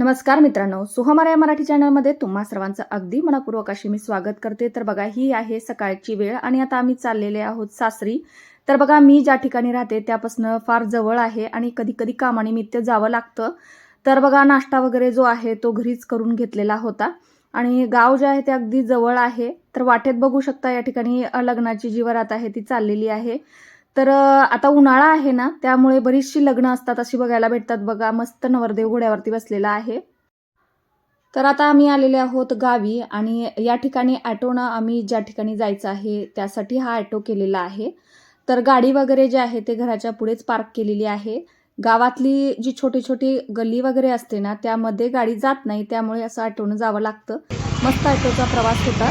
नमस्कार मित्रांनो सुहमारा या मराठी चॅनलमध्ये तुम्हा सर्वांचं अगदी मनापूर्वक अशी मी स्वागत करते. तर बघा ही आहे सकाळची वेळ आणि आता आम्ही चाललेले आहोत सासरी. तर बघा मी ज्या ठिकाणी राहते त्यापासून फार जवळ आहे आणि कधी कधी कामानिमित्त जावं लागतं. तर बघा नाश्ता वगैरे जो आहे तो घरीच करून घेतलेला होता. आणि गाव जे आहे ते अगदी जवळ आहे. तर वाटेत बघू शकता या ठिकाणी लग्नाची जी वरात आहे ती चाललेली आहे. तर आता उन्हाळा आहे ना त्यामुळे बरीचशी लग्न असतात अशी बघायला भेटतात बघा. मस्त नवरदेव घोड्यावरती बसलेला आहे. तर आता आम्ही आलेले आहोत गावी आणि या ठिकाणी ॲटोनं आम्ही ज्या ठिकाणी जायचं आहे त्यासाठी हा ॲटो केलेला आहे. तर गाडी वगैरे जे आहे ते घराच्या पुढेच पार्क केलेली आहे. गावातली जी छोटी छोटी गल्ली वगैरे असते ना त्यामध्ये गाडी जात नाही त्यामुळे असं ॲटोनं जावं लागतं. मस्त ॲटोचा प्रवास होता.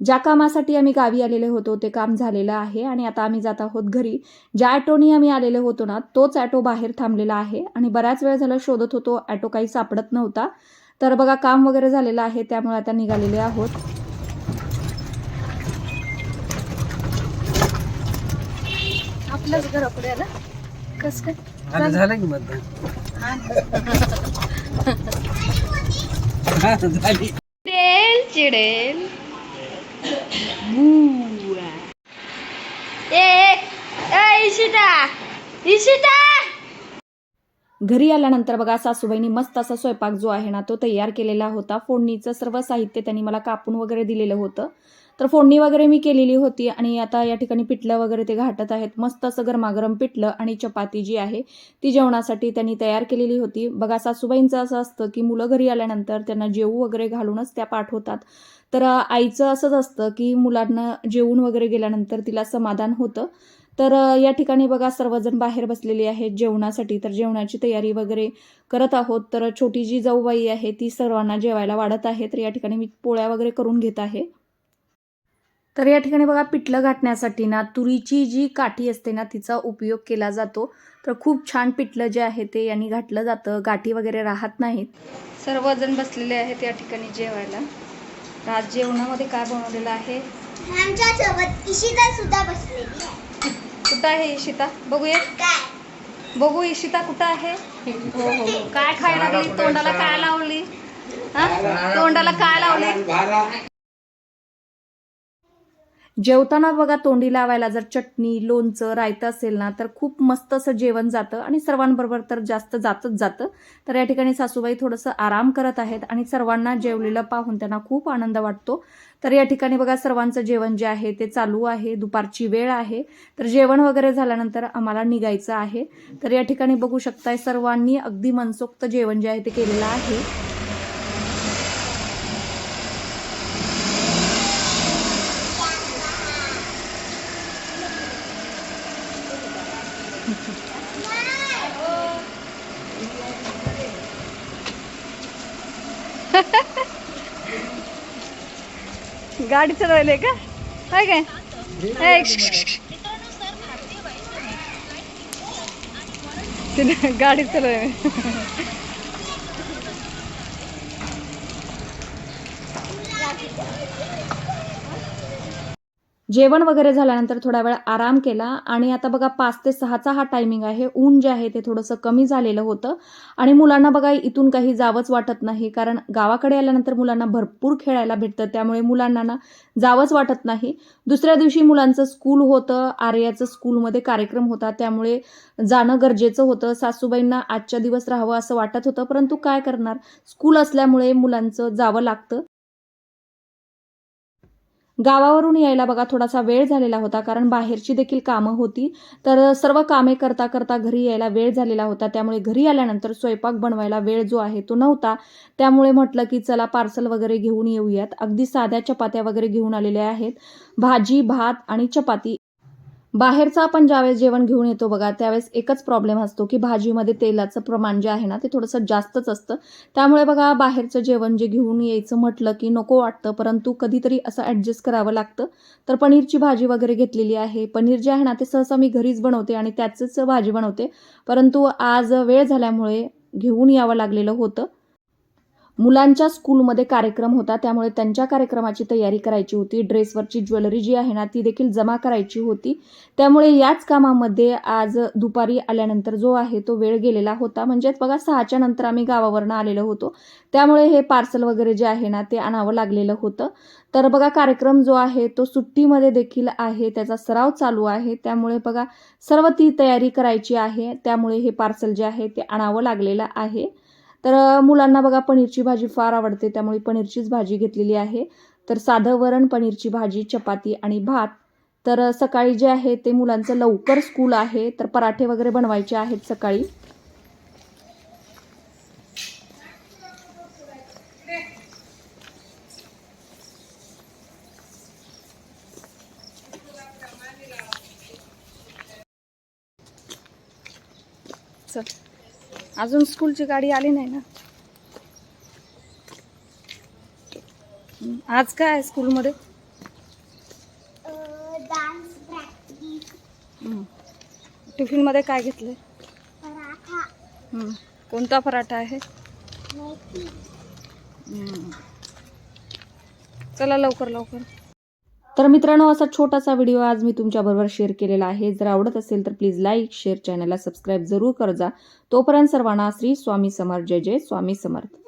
ज्या कामासाठी आम्ही गावी आलेले होतो ते काम झालेलं आहे आणि आता आम्ही जात आहोत घरी. ज्या ॲटोनी आम्ही आलेले होतो ना तोच ॲटो बाहेर थांबलेला आहे आणि बऱ्याच वेळ झाला शोधत होतो ॲटो काही सापडत नव्हता. तर बघा काम वगैरे झालेलं आहे त्यामुळे आता निघालेले आहोत. आपल्याच घरापुढे आला कस काय? आता झालं की मतदान. हा, झाली चिडेल. चिडेल इशिता. इशिता! घरी आल्यानंतर बघा सासूबाईंनी मस्त असा स्वयंपाक जो आहे ना तो तयार केलेला होता. फोडणीचं सर्व साहित्य त्यांनी मला कापून वगैरे दिलेलं होतं. तर फोडणी वगैरे मी केलेली होती आणि आता या ठिकाणी पिठलं वगैरे ते घाटत आहेत. मस्त असं गरमागरम पिठलं आणि चपाती जी आहे ती जेवणासाठी त्यांनी तयार केलेली होती. बघा सासूबाईंचं असं असतं की मुलं घरी आल्यानंतर त्यांना जेवू वगैरे घालूनच त्या पाठवतात. तर आईचं असंच असतं की मुलांना जेवून वगैरे गेल्यानंतर तिला समाधान होतं. तर या ठिकाणी बघा सर्वजण बाहेर बसलेली आहेत जेवणासाठी. तर जेवणाची तयारी वगैरे करत आहोत. तर छोटी जी जाऊबाई आहे ती सर्वांना जेवायला वाढत आहे. तर या ठिकाणी मी पोळ्या वगैरे करून घेत आहे. तर या ठिकाणी बघा पिठलं घाटण्यासाठी ना तुरीची जी काठी असते ना तिचा उपयोग केला जातो. तर खूप छान पिठलं जे आहे ते यांनी घातलं जातं. गाठी वगैरे राहत नाहीत. सर्वजण बसलेले आहेत या ठिकाणी जेवायला. आज जेवणामध्ये काय बनवलेलं आहे? इशिता सुद्धा बसलेली आहे. कुठं आहे इशिता? बघूया. काय? बघू इशिता कुठं आहे? हो हो हो. काय खायला लागली? तोंडाला काय लावली? हा? तोंडाला काय लावली? जेवताना बघा तोंडी लावायला जर चटणी लोणचं रायतं असेल ना तर खूप मस्त असं जेवण जातं आणि सर्वांबरोबर तर जास्त जातच जातं. तर या ठिकाणी सासूबाई थोडंसं आराम करत आहेत आणि सर्वांना जेवलेलं पाहून त्यांना खूप आनंद वाटतो. तर या ठिकाणी बघा सर्वांचं जेवण जे आहे ते चालू आहे दुपारची वेळ आहे. तर जेवण वगैरे झाल्यानंतर आम्हाला निघायचं आहे. तर या ठिकाणी बघू शकताय सर्वांनी अगदी मनसोक्त जेवण जे आहे ते केलेलं आहे. गाडी चढवायले का? काय? काय ए, तिने गाडी चालवली जेवण वगैरे झाल्यानंतर थोडा वेळ आराम केला आणि आता बघा पाच ते सहाचा हा टायमिंग आहे. ऊन जे आहे ते थोडंसं कमी झालेलं होतं. आणि मुलांना बघा इथून काही जावंच वाटत नाही. कारण गावाकडे आल्यानंतर मुलांना भरपूर खेळायला भेटतं. त्यामुळे मुलांना ना जावंच वाटत नाही. दुसऱ्या दिवशी मुलांचं स्कूल होतं. आर्याचं स्कूलमध्ये कार्यक्रम होता. त्यामुळे जाणं गरजेचं होतं. सासूबाईंना आजच्या दिवस राहावं असं वाटत होतं. परंतु काय करणार? स्कूल असल्यामुळे मुलांचं जावं लागतं. गावावरून यायला बघा थोडासा वेळ झालेला होता कारण बाहेरची देखील कामं होती. तर सर्व कामे करता करता घरी यायला वेळ झालेला होता. त्यामुळे घरी आल्यानंतर स्वयंपाक बनवायला वेळ जो आहे तो नव्हता. त्यामुळे म्हटलं की चला पार्सल वगैरे घेऊन येऊयात. अगदी साध्या चपात्या वगैरे घेऊन आलेल्या आहेत. भाजी भात आणि चपाती बाहेरचं आपण ज्यावेळेस जेवण घेऊन येतो बघा त्यावेळेस एकच प्रॉब्लेम असतो की भाजीमध्ये तेलाचं प्रमाण जे आहे ना ते थोडंसं जास्तच असतं. त्यामुळे बघा बाहेरचं जेवण जे घेऊन यायचं म्हटलं की नको वाटतं परंतु कधीतरी असं ॲडजस्ट करावं लागतं. तर पनीरची भाजी वगैरे घेतलेली आहे. पनीर जे आहे ना ते सहसा मी घरीच बनवते आणि त्याचंच भाजी बनवते. परंतु आज वेळ झाल्यामुळे घेऊन यावं लागलेलं होतं. मुलांच्या स्कूलमध्ये कार्यक्रम होता त्यामुळे त्यांच्या कार्यक्रमाची तयारी करायची होती. ड्रेसवरची ज्वेलरी जी आहे ना ती देखील जमा करायची होती. त्यामुळे याच कामामध्ये आज दुपारी आल्यानंतर जो आहे तो वेळ गेलेला होता. म्हणजेच बघा सहाच्या नंतर आम्ही गावावरनं आलेलो होतो. त्यामुळे हे पार्सल वगैरे जे आहे ना ते आणावं लागलेलं होतं. तर बघा कार्यक्रम जो आहे तो सुट्टीमध्ये देखील आहे त्याचा सराव चालू आहे. त्यामुळे बघा सर्व ती तयारी करायची आहे. त्यामुळे हे पार्सल जे आहे ते आणावं लागलेलं आहे. तर मुलांना बघा पनीरची भाजी फार आवडते त्यामुळे पनीरचीच भाजी घेतलेली आहे. तर साधं वरण पनीरची भाजी चपाती आणि भात. तर सकाळी जे आहे ते मुलांचं लवकर स्कूल आहे तर पराठे वगैरे बनवायचे आहेत सकाळी. चल. अजून स्कूलची गाडी आली नाही ना? आज काय आहे स्कूलमध्ये. टिफिनमध्ये काय घेतलं पराठा. हं. कोणता पराठा आहे? हं. चला लवकर लवकर. तर मित्रांनो असा छोटासा व्हिडिओ आज मी तुमच्याबरोबर शेअर केलेला आहे. जर आवडत असेल तर प्लीज लाईक शेअर चॅनलला सबस्क्राईब जरूर कर जा तोपर्यंत सर्वांना श्री स्वामी समर्थ. जय जय स्वामी समर्थ.